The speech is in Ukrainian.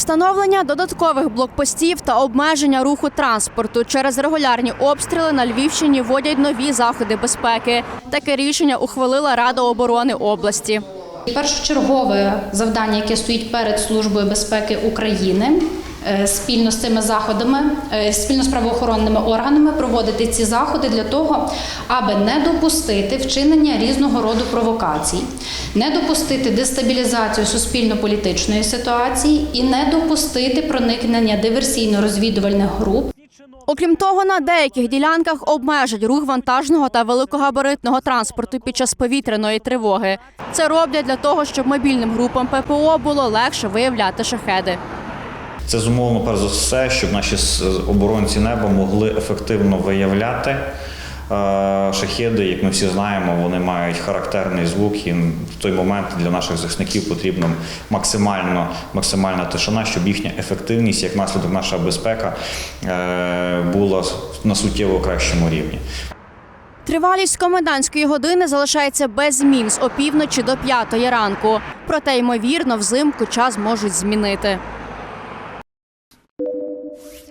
Встановлення додаткових блокпостів та обмеження руху транспорту через регулярні обстріли на Львівщині вводять нові заходи безпеки. Таке рішення ухвалила Рада оборони області. Першочергове завдання, яке стоїть перед Службою безпеки України, спільно з цими заходами, е, спільно з правоохоронними органами проводити ці заходи для того, аби не допустити вчинення різного роду провокацій, не допустити дестабілізацію суспільно-політичної ситуації і не допустити проникнення диверсійно-розвідувальних груп Окрім того, на деяких ділянках обмежать рух вантажного та великогабаритного транспорту під час повітряної тривоги. Це роблять для того, щоб мобільним групам ППО було легше виявляти шахеди. Це зумовлено перш за все, щоб наші оборонці неба могли ефективно виявляти е, шахеди. Як ми всі знаємо, вони мають характерний звук, і в той момент для наших захисників потрібна максимально максимальна тишина, щоб їхня ефективність, як наслідок наша безпека, е, була на суттєво кращому рівні. Тривалість комендантської години залишається без змін з опівночі до п'ятої ранку. Проте, ймовірно, взимку час можуть змінити. you